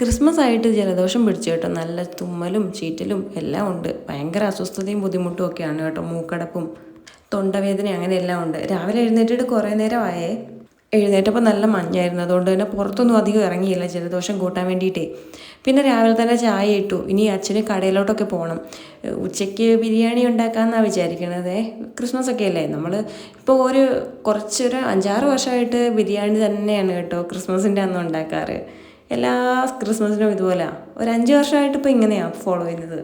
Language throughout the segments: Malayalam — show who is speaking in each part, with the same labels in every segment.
Speaker 1: ക്രിസ്മസ് ആയിട്ട് ജലദോഷം പിടിച്ചു കേട്ടോ. നല്ല തുമ്മലും ചീറ്റലും എല്ലാം ഉണ്ട്. ഭയങ്കര അസ്വസ്ഥതയും ബുദ്ധിമുട്ടും ഒക്കെയാണ് കേട്ടോ. മൂക്കടപ്പും തൊണ്ടവേദന അങ്ങനെയെല്ലാം ഉണ്ട്. രാവിലെ എഴുന്നേറ്റിട്ട് കുറേ നേരമായേ. എഴുന്നേറ്റപ്പോൾ നല്ല മഞ്ഞായിരുന്നു. അതുകൊണ്ട് തന്നെ പുറത്തൊന്നും അധികം ഇറങ്ങിയില്ല ജലദോഷം കൂട്ടാൻ വേണ്ടിയിട്ടേ. പിന്നെ രാവിലെ തന്നെ ചായ ഇട്ടു. ഇനി അച്ഛന് കടയിലോട്ടൊക്കെ പോകണം. ഉച്ചയ്ക്ക് ബിരിയാണി ഉണ്ടാക്കാമെന്നാണ് വിചാരിക്കണത്. ക്രിസ്മസ് ഒക്കെ അല്ലേ? നമ്മൾ ഇപ്പോൾ ഒരു കുറച്ചൊരു അഞ്ചാറ് വർഷമായിട്ട് ബിരിയാണി തന്നെയാണ് കേട്ടോ ക്രിസ്മസിന്റെ അന്ന് ഉണ്ടാക്കാറ്. എല്ലാ ക്രിസ്മസിനും ഇതുപോലെ ഒരു അഞ്ച് വർഷമായിട്ട് ഇപ്പോൾ ഇങ്ങനെയാണ് ഫോളോ ചെയ്യുന്നത്.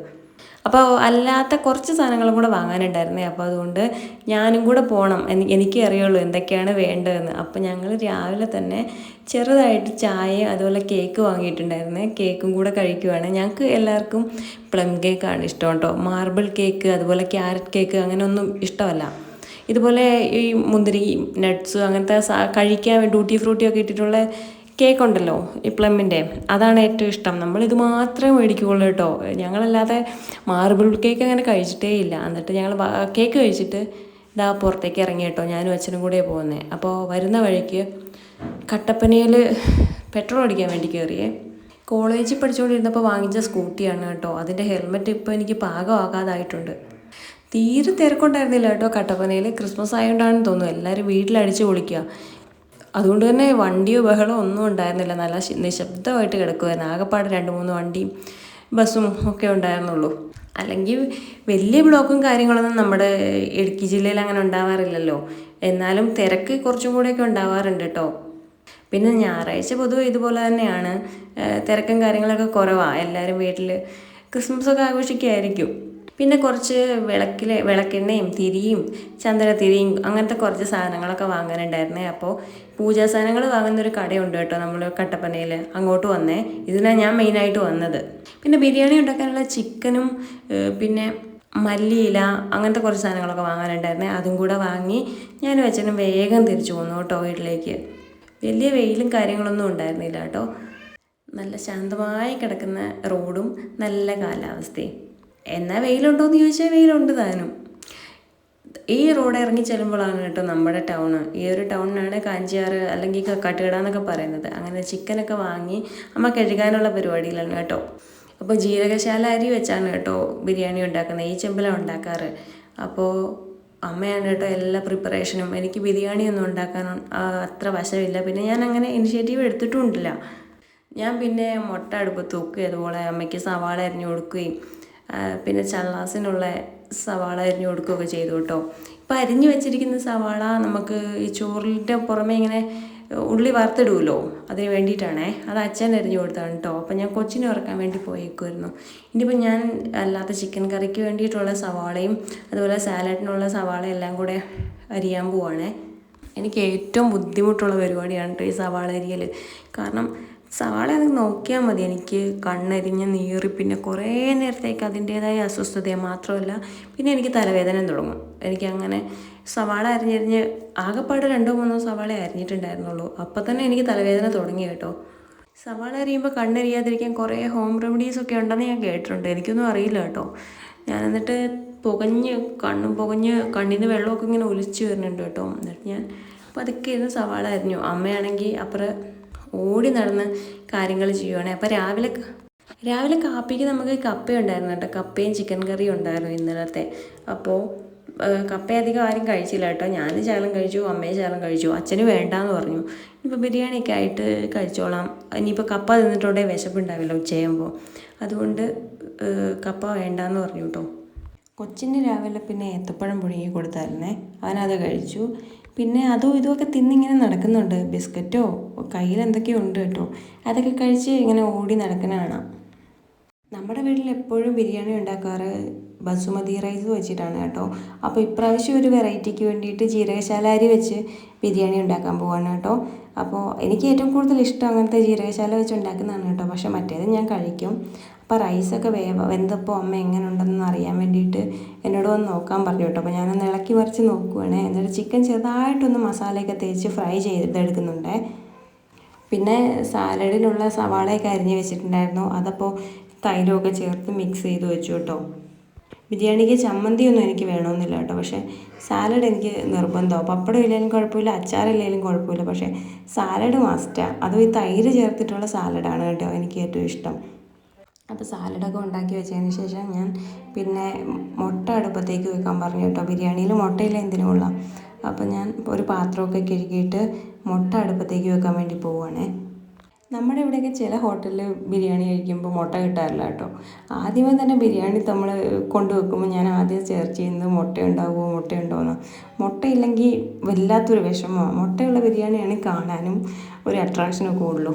Speaker 1: അപ്പോൾ അല്ലാത്ത കുറച്ച് സാധനങ്ങളും കൂടെ വാങ്ങാനുണ്ടായിരുന്നേ. അപ്പോൾ അതുകൊണ്ട് ഞാനും കൂടെ പോകണം എനിക്ക് അറിയുള്ളൂ എന്തൊക്കെയാണ് വേണ്ടതെന്ന്. അപ്പോൾ ഞങ്ങൾ രാവിലെ തന്നെ ചെറുതായിട്ട് ചായ അതുപോലെ കേക്ക് വാങ്ങിയിട്ടുണ്ടായിരുന്നേ. കേക്കും കൂടെ കഴിക്കുവാണ്. ഞങ്ങൾക്ക് എല്ലാവർക്കും പ്ലം കേക്കാണ് ഇഷ്ടം കേട്ടോ മാർബിൾ കേക്ക് അതുപോലെ ക്യാരറ്റ് കേക്ക് അങ്ങനെയൊന്നും ഇഷ്ടമല്ല. ഇതുപോലെ ഈ മുന്തിരി നട്ട്സ് അങ്ങനത്തെ കഴിക്കാൻ ഡ്യൂട്ടി ഫ്രൂട്ടി ഒക്കെ ഇട്ടിട്ടുള്ള കേക്ക് ഉണ്ടല്ലോ ഈ പ്ലമ്മിന്റെ. അതാണ് ഏറ്റവും ഇഷ്ടം. നമ്മൾ ഇത് മാത്രമേ മേടിക്കുകയുള്ളൂ കേട്ടോ. ഞങ്ങളല്ലാതെ മാർബിൾ കേക്ക് അങ്ങനെ കഴിച്ചിട്ടേ ഇല്ല. എന്നിട്ട് ഞങ്ങൾ കേക്ക് കഴിച്ചിട്ട് ഇതാ പുറത്തേക്ക് ഇറങ്ങി കേട്ടോ. ഞാനും അച്ഛനും കൂടെ പോകുന്നത് അപ്പോൾ വരുന്ന വഴിക്ക് കട്ടപ്പനയിൽ പെട്രോൾ അടിക്കാൻ വേണ്ടി കയറിയേ കോളേജിൽ പഠിച്ചുകൊണ്ടിരുന്നപ്പോൾ വാങ്ങിച്ച സ്കൂട്ടിയാണ് കേട്ടോ. അതിന്റെ ഹെൽമെറ്റ് ഇപ്പോൾ എനിക്ക് പാകമാകാതായിട്ടുണ്ട്. തീരെ തിരക്കുണ്ടായിരുന്നില്ല കേട്ടോ കട്ടപ്പനയിൽ ക്രിസ്മസ് ആയതുകൊണ്ടാണെന്ന് തോന്നുന്നു. എല്ലാവരും വീട്ടിലടിച്ച് പൊളിക്കുക. അതുകൊണ്ട് തന്നെ വണ്ടിയോ ബഹളമോ ഒന്നും ഉണ്ടായിരുന്നില്ല. നല്ല നിശബ്ദമായിട്ട് കിടക്കുമായിരുന്നു ആകെപ്പാട് രണ്ട് മൂന്ന് വണ്ടിയും ബസ്സും ഒക്കെ ഉണ്ടായിരുന്നുള്ളൂ. അല്ലെങ്കിൽ വലിയ ബ്ലോക്കും കാര്യങ്ങളൊന്നും നമ്മുടെ ഇടുക്കി ജില്ലയിൽ അങ്ങനെ ഉണ്ടാവാറില്ലല്ലോ. എന്നാലും തിരക്ക് കുറച്ചും കൂടെയൊക്കെ ഉണ്ടാവാറുണ്ട് കേട്ടോ പിന്നെ ഞായറാഴ്ച പൊതുവെ ഇതുപോലെ തന്നെയാണ്. തിരക്കും കാര്യങ്ങളൊക്കെ കുറവാണ് എല്ലാവരും വീട്ടിൽ ക്രിസ്മസ് ഒക്കെ ആഘോഷിക്കുകയായിരിക്കും പിന്നെ കുറച്ച് വിളക്കിലെ വിളക്കെണ്ണയും തിരിയും ചന്ദനത്തിരിയും അങ്ങനത്തെ കുറച്ച് സാധനങ്ങളൊക്കെ വാങ്ങാനുണ്ടായിരുന്നേ. അപ്പോൾ പൂജാ സാധനങ്ങൾ വാങ്ങുന്ന ഒരു കടയുണ്ട് കേട്ടോ നമ്മൾ കട്ടപ്പനയിൽ അങ്ങോട്ട് വന്നേ. ഇതിനാണ് ഞാൻ മെയിനായിട്ട് വന്നത്. പിന്നെ ബിരിയാണി ഉണ്ടാക്കാനുള്ള ചിക്കനും പിന്നെ മല്ലിയില അങ്ങനത്തെ കുറച്ച് സാധനങ്ങളൊക്കെ വാങ്ങാനുണ്ടായിരുന്നേ. അതും കൂടെ വാങ്ങി ഞാൻ അച്ഛനും വേഗം തിരിച്ചു പോന്നു കേട്ടോ വീട്ടിലേക്ക്. വലിയ വെയിലും കാര്യങ്ങളൊന്നും ഉണ്ടായിരുന്നില്ല കേട്ടോ. നല്ല ശാന്തമായി കിടക്കുന്ന റോഡും നല്ല കാലാവസ്ഥയും. എന്നാൽ വെയിലുണ്ടോയെന്ന് ചോദിച്ചാൽ വെയിലുണ്ട് താനും. ഈ റോഡ് ഇറങ്ങി ചെല്ലുമ്പോഴാണ് കേട്ടോ നമ്മുടെ ടൗൺ ഈ ഒരു ടൗണിനാണ് കാഞ്ചിയാറ് അല്ലെങ്കിൽ കക്കാട്ടുകട എന്നൊക്കെ പറയുന്നത്. അങ്ങനെ ചിക്കനൊക്കെ വാങ്ങി അമ്മ കഴുകാനുള്ള പരിപാടിയിലാണ് കേട്ടോ. അപ്പോൾ ജീരകശാല അരി വെച്ചാണ് കേട്ടോ ബിരിയാണി ഉണ്ടാക്കുന്നത്. ഈ ചെമ്പിലാണ് ഉണ്ടാക്കാറ്. അപ്പോൾ അമ്മയാണ് കേട്ടോ എല്ലാ പ്രിപ്പറേഷനും എനിക്ക് ബിരിയാണി ഒന്നും ഉണ്ടാക്കാൻ അത്ര വശമില്ല. പിന്നെ ഞാൻ അങ്ങനെ ഇനിഷ്യേറ്റീവ് എടുത്തിട്ടുമില്ല ഞാൻ പിന്നെ മുട്ട അടുപ്പത്ത് തൂക്കുകയും അതുപോലെ അമ്മയ്ക്ക് സവാള അരിഞ്ഞു കൊടുക്കുകയും പിന്നെ ചള്ളാസിനുള്ള സവാള അരിഞ്ഞു കൊടുക്കുകയൊക്കെ ചെയ്തു കേട്ടോ. ഇപ്പം അരിഞ്ഞു വെച്ചിരിക്കുന്ന സവാള നമുക്ക് ഈ ചോറിന്റെ പുറമേ ഇങ്ങനെ ഉള്ളി വറുത്തിടുമല്ലോ അതിന് വേണ്ടിയിട്ടാണേ. അത് അച്ഛൻ അരിഞ്ഞു കൊടുത്താണ് കേട്ടോ. അപ്പം ഞാൻ കൊച്ചിനെ ഉറക്കാൻ വേണ്ടി പോയേക്കുമായിരുന്നു ഇനിയിപ്പോൾ ഞാൻ അല്ലാത്ത ചിക്കൻ കറിക്ക് വേണ്ടിയിട്ടുള്ള സവാളയും അതുപോലെ സാലഡിനുള്ള സവാള എല്ലാം കൂടെ അരിയാൻ പോവാണേ. എനിക്ക് ഏറ്റവും ബുദ്ധിമുട്ടുള്ള പരിപാടിയാണ് കേട്ടോ ഈ സവാള അരിയൽ കാരണം സവാള അത് നോക്കിയാൽ മതി. എനിക്ക് കണ്ണെരിഞ്ഞ് നീറി പിന്നെ കുറേ നേരത്തേക്ക് അതിന്റേതായ അസ്വസ്ഥതയെ. മാത്രമല്ല പിന്നെ എനിക്ക് തലവേദന തുടങ്ങും. എനിക്ക് അങ്ങനെ സവാള അരിഞ്ഞരിഞ്ഞ് ആകെപ്പാട് രണ്ടോ മൂന്നോ സവാള അരിഞ്ഞിട്ടുണ്ടായിരുന്നുള്ളൂ. അപ്പം തന്നെ എനിക്ക് തലവേദന തുടങ്ങി കേട്ടോ. സവാള അരിയുമ്പോൾ കണ്ണെരിയാതിരിക്കാൻ കുറേ ഹോം റെമഡീസ് ഒക്കെ ഉണ്ടെന്ന് ഞാൻ കേട്ടിട്ടുണ്ട്. എനിക്കൊന്നും അറിയില്ല കേട്ടോ. ഞാൻ എന്നിട്ട് പുകഞ്ഞ് കണ്ണും പുകഞ്ഞ് കണ്ണിന് വെള്ളമൊക്കെ ഇങ്ങനെ ഒലിച്ച് വരുന്നുണ്ട് കേട്ടോ. എന്നിട്ട് ഞാൻ പതുക്കെ ഇരുന്ന് സവാള അരിഞ്ഞു. അമ്മയാണെങ്കിൽ അപ്പുറം ഓടി നടന്ന് കാര്യങ്ങൾ ചെയ്യുവാണേ. അപ്പോൾ രാവിലെ രാവിലെ കാപ്പിക്ക് നമുക്ക് കപ്പ ഉണ്ടായിരുന്നു കേട്ടോ. കപ്പയും ചിക്കൻ കറിയും ഉണ്ടായിരുന്നു ഇന്നലത്തെ. അപ്പോൾ കപ്പ അധികം ആരും കഴിച്ചില്ല കേട്ടോ. ഞാൻ ശകലം കഴിച്ചു അമ്മയും ശകലം കഴിച്ചു. അച്ഛന് വേണ്ടാന്ന് പറഞ്ഞു. ഇനിയിപ്പോൾ ബിരിയാണിയൊക്കെ ആയിട്ട് കഴിച്ചോളാം. ഇനിയിപ്പോൾ കപ്പ തിന്നിട്ടുണ്ടെങ്കിൽ വിശപ്പുണ്ടാവില്ല ഉച്ചയാകുമ്പോൾ അതുകൊണ്ട് കപ്പ വേണ്ടാന്ന് പറഞ്ഞു കേട്ടോ. കൊച്ചിന് രാവിലെ പിന്നെ ഏത്തപ്പഴം പുഴുങ്ങി കൊടുത്തായിരുന്നേ. അവനത് കഴിച്ചു. പിന്നെ അതും ഇതുമൊക്കെ തിന്നിങ്ങനെ നടക്കുന്നുണ്ട്. ബിസ്ക്കറ്റോ കയ്യിൽ എന്തൊക്കെയോ ഉണ്ട് കേട്ടോ. അതൊക്കെ കഴിച്ച് ഇങ്ങനെ ഓടി നടക്കുന്ന കാണാം. നമ്മുടെ വീട്ടിൽ എപ്പോഴും ബിരിയാണി ഉണ്ടാക്കാറ് ബസുമതി റൈസ് വെച്ചിട്ടാണ് കേട്ടോ. അപ്പോൾ ഇപ്രാവശ്യം ഒരു വെറൈറ്റിക്ക് വേണ്ടിയിട്ട് ജീരകശാല അരി വെച്ച് ബിരിയാണി ഉണ്ടാക്കാൻ പോവാണ് കേട്ടോ. അപ്പോൾ എനിക്ക് ഏറ്റവും കൂടുതൽ ഇഷ്ടം അങ്ങനത്തെ ജീരകശാല വെച്ച് ഉണ്ടാക്കുന്നതാണ് കേട്ടോ. പക്ഷേ മറ്റേത് ഞാൻ കഴിക്കും. അപ്പോൾ റൈസൊക്കെ വേവ വെന്തപ്പോൾ അമ്മ എങ്ങനെ ഉണ്ടെന്ന് അറിയാൻ വേണ്ടിയിട്ട് എന്നോട് വന്ന് നോക്കാൻ പറഞ്ഞു കേട്ടോ. അപ്പോൾ ഞാനൊന്ന് ഇളക്കി മറിച്ച് നോക്കുവാണേ. എന്നിട്ട് ചിക്കൻ ചെറുതായിട്ടൊന്ന് മസാലയൊക്കെ തേച്ച് ഫ്രൈ ചെയ്തെടുക്കുന്നുണ്ടേ. പിന്നെ സാലഡിനുള്ള സവാളയൊക്കെ അരിഞ്ഞ് വെച്ചിട്ടുണ്ടായിരുന്നു. അതപ്പോൾ തൈലമൊക്കെ ചേർത്ത് മിക്സ് ചെയ്ത് വെച്ചു കേട്ടോ. ബിരിയാണിക്ക് ചമ്മന്തിയൊന്നും എനിക്ക് വേണമെന്നില്ല കേട്ടോ. പക്ഷേ സാലഡ് എനിക്ക് നിർബന്ധമാണ് പപ്പടം ഇല്ലെങ്കിലും കുഴപ്പമില്ല അച്ചാറില്ലെങ്കിലും കുഴപ്പമില്ല. പക്ഷേ സാലഡ് മസ്റ്റാണ് അതും ഈ തൈര് ചേർത്തിട്ടുള്ള സാലഡാണ് കേട്ടോ എനിക്ക് ഏറ്റവും ഇഷ്ടം. അപ്പോൾ സാലഡൊക്കെ ഉണ്ടാക്കി വെച്ചതിന് ശേഷം ഞാൻ പിന്നെ മുട്ട അടുപ്പത്തേക്ക് വെക്കാൻ പറഞ്ഞു കേട്ടോ. ബിരിയാണിയിൽ മുട്ടയില്ല എന്തിനും കൊള്ളാം അപ്പോൾ ഞാൻ ഒരു പാത്രമൊക്കെ കഴുകിയിട്ട് മുട്ട അടുപ്പത്തേക്ക് വെക്കാൻ വേണ്ടി പോവുകയാണേ നമ്മുടെ ഇവിടെയൊക്കെ ചില ഹോട്ടലിൽ ബിരിയാണി കഴിക്കുമ്പോൾ മുട്ട കിട്ടാറില്ല കേട്ടോ. ആദ്യമേ തന്നെ ബിരിയാണി നമ്മൾ കൊണ്ടുവെക്കുമ്പോൾ ഞാൻ ആദ്യം സെർച്ച് ചെയ്യുന്നത് മുട്ടയുണ്ടാവുമോ ഉണ്ടാവുമോ മുട്ട മുട്ടയില്ലെങ്കിൽ വല്ലാത്തൊരു വിഷമമാണ്. മുട്ടയുള്ള ബിരിയാണിയാണ് കാണാനും ഒരു അട്രാക്ഷനൊക്കെ ഉള്ളൂ.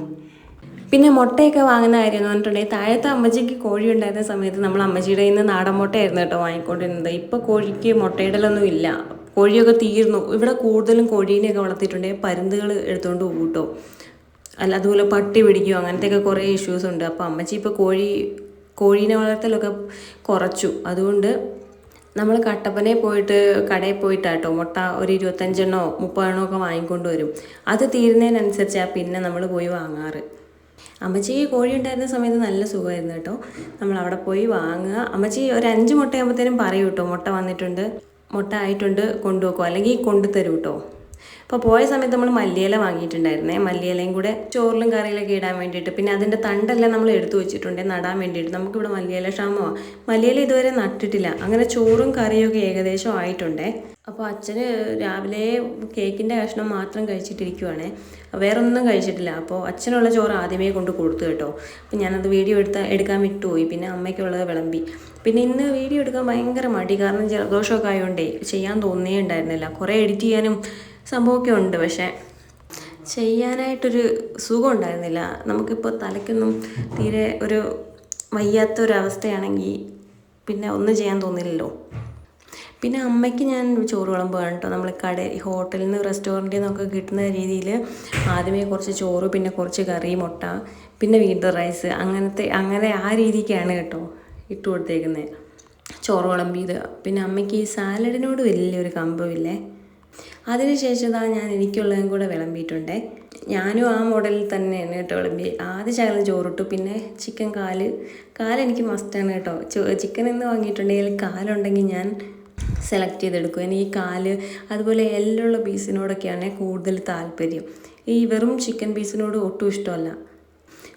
Speaker 1: പിന്നെ മുട്ടയൊക്കെ വാങ്ങുന്ന കാര്യം എന്ന് പറഞ്ഞിട്ടുണ്ടെങ്കിൽ താഴത്തെ അമ്മച്ചിക്ക് കോഴി ഉണ്ടായിരുന്ന സമയത്ത് നമ്മൾ അമ്മച്ചിയുടെ നിന്ന് നാടൻ മുട്ടയായിരുന്നു കേട്ടോ വാങ്ങിക്കൊണ്ടിരുന്നത്. ഇപ്പോൾ കോഴിക്ക് മുട്ടയിടലൊന്നും ഇല്ല. കോഴിയൊക്കെ തീർന്നു. ഇവിടെ കൂടുതലും കോഴീനെയൊക്കെ വളർത്തിയിട്ടുണ്ടെങ്കിൽ പരുന്തുകൾ എടുത്തുകൊണ്ട് കൂട്ടോ. അല്ല അതുപോലെ പട്ടി പിടിക്കും അങ്ങനത്തെയൊക്കെ കുറേ ഇഷ്യൂസ് ഉണ്ട്. അപ്പോൾ അമ്മച്ചി ഇപ്പോൾ കോഴി കോഴീനെ വളർത്തലൊക്കെ കുറച്ചു. അതുകൊണ്ട് നമ്മൾ കട്ടപ്പനയിൽ പോയിട്ട് കടയിൽ പോയിട്ടാട്ടോ മുട്ട ഒരു ഇരുപത്തഞ്ചെണ്ണോ മുപ്പതെണ്ണോ ഒക്കെ വാങ്ങിക്കൊണ്ട് വരും. അത് തീരുന്നതിനനുസരിച്ചാണ് പിന്നെ നമ്മൾ പോയി വാങ്ങാറ്. അമ്മച്ചിക്ക് കോഴി ഉണ്ടായിരുന്ന സമയത്ത് നല്ല സുഖമായിരുന്നു കേട്ടോ. നമ്മൾ അവിടെ പോയി വാങ്ങുക. അമ്മച്ചി ഒരു അഞ്ച് മുട്ടയാകുമ്പോഴത്തേനും പറയും കേട്ടോ. മുട്ട വന്നിട്ടുണ്ട്. മുട്ട ആയിട്ടുണ്ട്. കൊണ്ടുവെക്കും. അല്ലെങ്കിൽ കൊണ്ടുതരും കേട്ടോ. അപ്പോൾ പോയ സമയത്ത് നമ്മൾ മല്ലിയില വാങ്ങിയിട്ടുണ്ടായിരുന്നേ. മല്ലിയിലയും കൂടെ ചോറിലും കറിയിലൊക്കെ ഇടാൻ വേണ്ടിയിട്ട്. പിന്നെ അതിന്റെ തണ്ടെല്ലാം നമ്മൾ എടുത്തു വെച്ചിട്ടുണ്ട്. നടാൻ വേണ്ടിയിട്ട്. നമുക്കിവിടെ മല്ലിയില ക്ഷാമമാണ് മല്ലിയില ഇതുവരെ നട്ടിട്ടില്ല. അങ്ങനെ ചോറും കറിയൊക്കെ ഏകദേശം ആയിട്ടുണ്ടേ. അപ്പോൾ അച്ഛന് രാവിലെ കേക്കിന്റെ കഷ്ണം മാത്രം കഴിച്ചിട്ടിരിക്കുവാണേ. വേറെ ഒന്നും കഴിച്ചിട്ടില്ല. അപ്പോൾ അച്ഛനുള്ള ചോറ് ആദ്യമേ കൊണ്ട് കൊടുത്തു കേട്ടോ. അപ്പോൾ ഞാനത് വീഡിയോ എടുത്ത എടുക്കാൻ വിട്ടുപോയി. പിന്നെ അമ്മയ്ക്കുള്ളത് വിളമ്പി. പിന്നെ ഇന്ന് വീഡിയോ എടുക്കാൻ ഭയങ്കര മടി. കാരണം ജലദോഷമൊക്കെ ആയതുകൊണ്ടേ ചെയ്യാൻ തോന്നേ ഉണ്ടായിരുന്നില്ല. കുറേ എഡിറ്റ് ചെയ്യാനും സംഭവമൊക്കെ ഉണ്ട് പക്ഷേ ചെയ്യാനായിട്ടൊരു സുഖം ഉണ്ടായിരുന്നില്ല നമുക്കിപ്പോൾ തലയ്ക്കൊന്നും തീരെ ഒരു വയ്യാത്തൊരവസ്ഥയാണെങ്കിൽ പിന്നെ ഒന്നും ചെയ്യാൻ തോന്നില്ലല്ലോ. പിന്നെ അമ്മയ്ക്ക് ഞാൻ ചോറ് വിളമ്പുകയാണ് കേട്ടോ നമ്മൾ കട ഹോട്ടലിൽ നിന്ന് റെസ്റ്റോറന്റിൽ നിന്നൊക്കെ കിട്ടുന്ന രീതിയിൽ ആദ്യമേ കുറച്ച് ചോറ് പിന്നെ കുറച്ച് കറി മുട്ട പിന്നെ വീണ്ടും റൈസ് അങ്ങനത്തെ അങ്ങനെ ആ രീതിക്കാണ് കേട്ടോ ഇട്ട് കൊടുത്തേക്കുന്നത് ചോറ് വിളമ്പിയത്. പിന്നെ അമ്മയ്ക്ക് ഈ സാലഡിനോട് വലിയൊരു കമ്പമില്ലേ? അതിനുശേഷം ഞാൻ എനിക്കുള്ളതും കൂടെ വിളമ്പിയിട്ടുണ്ട്. ഞാനും ആ മോഡലിൽ തന്നെയാണ് കേട്ടോ വിളമ്പി. ആദ്യ ശകലം ചോറിട്ടു. പിന്നെ ചിക്കൻ കാൽ. കാലെനിക്ക് മസ്റ്റാണ് കേട്ടോ. ചിക്കൻ എന്ന് വാങ്ങിയിട്ടുണ്ടെങ്കിൽ കാലുണ്ടെങ്കിൽ ഞാൻ സെലക്ട് ചെയ്തെടുക്കും. എനിക്ക് ഈ കാൽ അതുപോലെ എല്ലുള്ള പീസിനോടൊക്കെയാണ് കൂടുതൽ താല്പര്യം. ഈ വെറും ചിക്കൻ പീസിനോട് ഒട്ടും ഇഷ്ടമല്ല.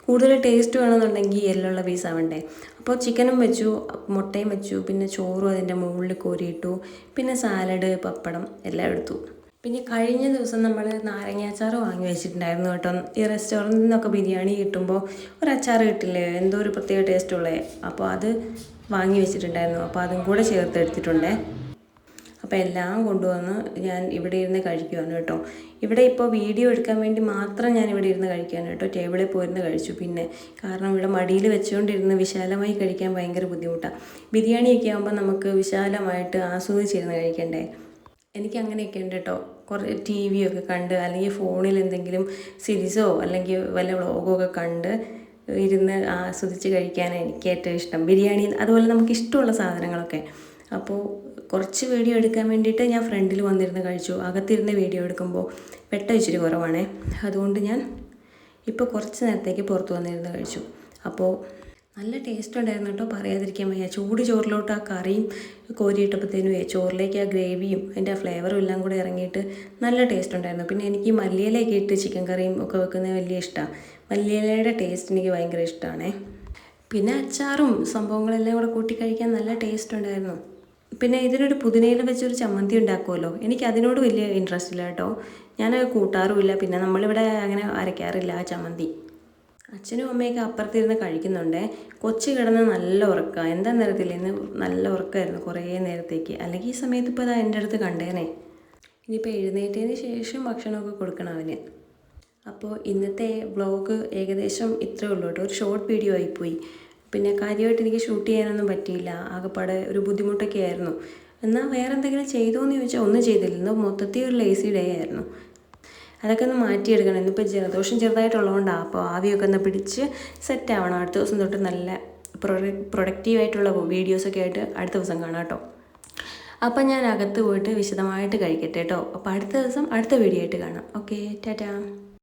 Speaker 1: കൂടുതൽ ടേസ്റ്റ് വേണമെന്നുണ്ടെങ്കിൽ എല്ലുള്ള പീസ് ആവണ്ടേ. അപ്പോൾ ചിക്കനും വെച്ചു മുട്ടയും വെച്ചു പിന്നെ ചോറും അതിന്റെ മുകളിൽ കോരിയിട്ടു പിന്നെ സാലഡ് പപ്പടം എല്ലാം എടുത്തു. പിന്നെ കഴിഞ്ഞ ദിവസം നമ്മൾ നാരങ്ങാച്ചാർ വാങ്ങി വെച്ചിട്ടുണ്ടായിരുന്നു കേട്ടോ. ഈ റെസ്റ്റോറന്റിൽ നിന്നൊക്കെ ബിരിയാണി കിട്ടുമ്പോൾ ഒരു അച്ചാർ കിട്ടില്ലേ? എന്തോ ഒരു പ്രത്യേക ടേസ്റ്റ് ഉള്ളേ. അപ്പോൾ അത് വാങ്ങി വെച്ചിട്ടുണ്ടായിരുന്നു. അപ്പോൾ അതും കൂടെ ചേർത്ത് എടുത്തിട്ടുണ്ടേ. അപ്പോൾ എല്ലാം കൊണ്ടുവന്ന് ഞാൻ ഇവിടെ ഇരുന്ന് കഴിക്കുവാണ് കേട്ടോ. ഇവിടെ ഇപ്പോൾ വീഡിയോ എടുക്കാൻ വേണ്ടി മാത്രം ഞാൻ ഇവിടെ ഇരുന്ന് കഴിക്കാൻ കേട്ടോ. ടേബിളിൽ പോയിരുന്ന് കഴിച്ചു. പിന്നെ കാരണം ഇവിടെ മടിയിൽ വെച്ചുകൊണ്ടിരുന്ന് വിശാലമായി കഴിക്കാൻ ഭയങ്കര ബുദ്ധിമുട്ടാണ് ബിരിയാണിയൊക്കെ ആകുമ്പോൾ നമുക്ക് വിശാലമായിട്ട് ആസ്വദിച്ചിരുന്ന് കഴിക്കണ്ടേ? എനിക്ക് അങ്ങനെയൊക്കെ ഉണ്ട് കേട്ടോ. കുറേ ടി വി ഒക്കെ കണ്ട് അല്ലെങ്കിൽ ഫോണിൽ എന്തെങ്കിലും സീരീസോ അല്ലെങ്കിൽ വല്ല വ്ളോഗോ ഒക്കെ കണ്ട് ഇരുന്ന് ആസ്വദിച്ച് കഴിക്കാനാണ് എനിക്ക് ഏറ്റവും ഇഷ്ടം. ബിരിയാണി അതുപോലെ നമുക്ക് ഇഷ്ടമുള്ള സാധനങ്ങളൊക്കെ. അപ്പോൾ കുറച്ച് വീഡിയോ എടുക്കാൻ വേണ്ടിയിട്ട് ഞാൻ ഫ്രണ്ടിൽ വന്നിരുന്ന് കഴിച്ചു. അകത്തിരുന്ന് വീഡിയോ എടുക്കുമ്പോൾ വെട്ടം ഇച്ചിരി കുറവാണേ. അതുകൊണ്ട് ഞാൻ ഇപ്പോൾ കുറച്ച് നേരത്തേക്ക് പുറത്ത് വന്നിരുന്ന് കഴിച്ചു. അപ്പോൾ നല്ല ടേസ്റ്റ് ഉണ്ടായിരുന്നു കേട്ടോ. പറയാതിരിക്കാൻ വയ്യ. ചൂട് ചോറിലോട്ട് ആ കറിയും കോരിയിട്ടപ്പോഴത്തേനും ചോറിലേക്ക് ആ ഗ്രേവിയും അതിന്റെ ആ ഫ്ലേവറും എല്ലാം കൂടെ ഇറങ്ങിയിട്ട് നല്ല ടേസ്റ്റ് ഉണ്ടായിരുന്നു. പിന്നെ എനിക്ക് മല്ലിയിലേക്ക് ഇട്ട് ചിക്കൻ കറിയും ഒക്കെ വെക്കുന്നത് വലിയ ഇഷ്ടമാണ് മല്ലിയിലയുടെ ടേസ്റ്റ് എനിക്ക് ഭയങ്കര ഇഷ്ടമാണേ പിന്നെ അച്ചാറും സംഭവങ്ങളെല്ലാം കൂടെ കൂട്ടി കഴിക്കാൻ നല്ല ടേസ്റ്റ് ഉണ്ടായിരുന്നു. പിന്നെ ഇതിനൊരു പുതിനയിൽ വെച്ചൊരു ചമ്മന്തി ഉണ്ടാക്കുമല്ലോ. എനിക്ക് അതിനോട് വലിയ ഇൻട്രസ്റ്റ് ഇല്ല കേട്ടോ. ഞാൻ കൂട്ടാറുമില്ല. പിന്നെ നമ്മളിവിടെ അങ്ങനെ അരയ്ക്കാറില്ല ആ ചമ്മന്തി. അച്ഛനും അമ്മയൊക്കെ അപ്പുറത്തിരുന്ന് കഴിക്കുന്നുണ്ടേ. കൊച്ചു കിടന്ന് നല്ല ഉറക്കമാണ് എന്താ നേരത്തിൽ ഇന്ന് നല്ല ഉറക്കമായിരുന്നു കുറേ നേരത്തേക്ക്. അല്ലെങ്കിൽ ഈ സമയത്ത് ഇപ്പോൾ അതാ എന്റെ അടുത്ത് കണ്ടേനെ. ഇനിയിപ്പോൾ എഴുന്നേറ്റതിന് ശേഷം ഭക്ഷണമൊക്കെ കൊടുക്കണം അവന്. അപ്പോൾ ഇന്നത്തെ വ്ളോഗ് ഏകദേശം ഇത്രയേ ഉള്ളൂ കേട്ടോ. ഒരു ഷോർട്ട് വീഡിയോ ആയിപ്പോയി. പിന്നെ കാര്യമായിട്ട് എനിക്ക് ഷൂട്ട് ചെയ്യാനൊന്നും പറ്റിയില്ല. ആകെപ്പാടെ ഒരു ബുദ്ധിമുട്ടൊക്കെ ആയിരുന്നു. എന്നാൽ വേറെ എന്തെങ്കിലും ചെയ്തോ എന്ന് ചോദിച്ചാൽ ഒന്നും ചെയ്തില്ല. മൊത്തത്തിൽ ഒരു ലേസി ഡേ ആയിരുന്നു. അതൊക്കെ ഒന്ന് മാറ്റിയെടുക്കണം. ഇന്നിപ്പോൾ ജലദോഷം ചെറുതായിട്ടുള്ളതുകൊണ്ടാണ് അപ്പോൾ ആവിയൊക്കെ ഒന്ന് പിടിച്ച് സെറ്റ് ആവണം. അടുത്ത ദിവസം തൊട്ട് നല്ല പ്രൊഡക്റ്റീവായിട്ടുള്ള വീഡിയോസൊക്കെ ആയിട്ട് അടുത്ത ദിവസം കാണാം കേട്ടോ. അപ്പം ഞാൻ അകത്ത് പോയിട്ട് വിശദമായിട്ട് കഴിക്കട്ടെ കേട്ടോ. അപ്പോൾ അടുത്ത ദിവസം അടുത്ത വീഡിയോ ആയിട്ട് കാണാം. ഓക്കെ ടാറ്റാ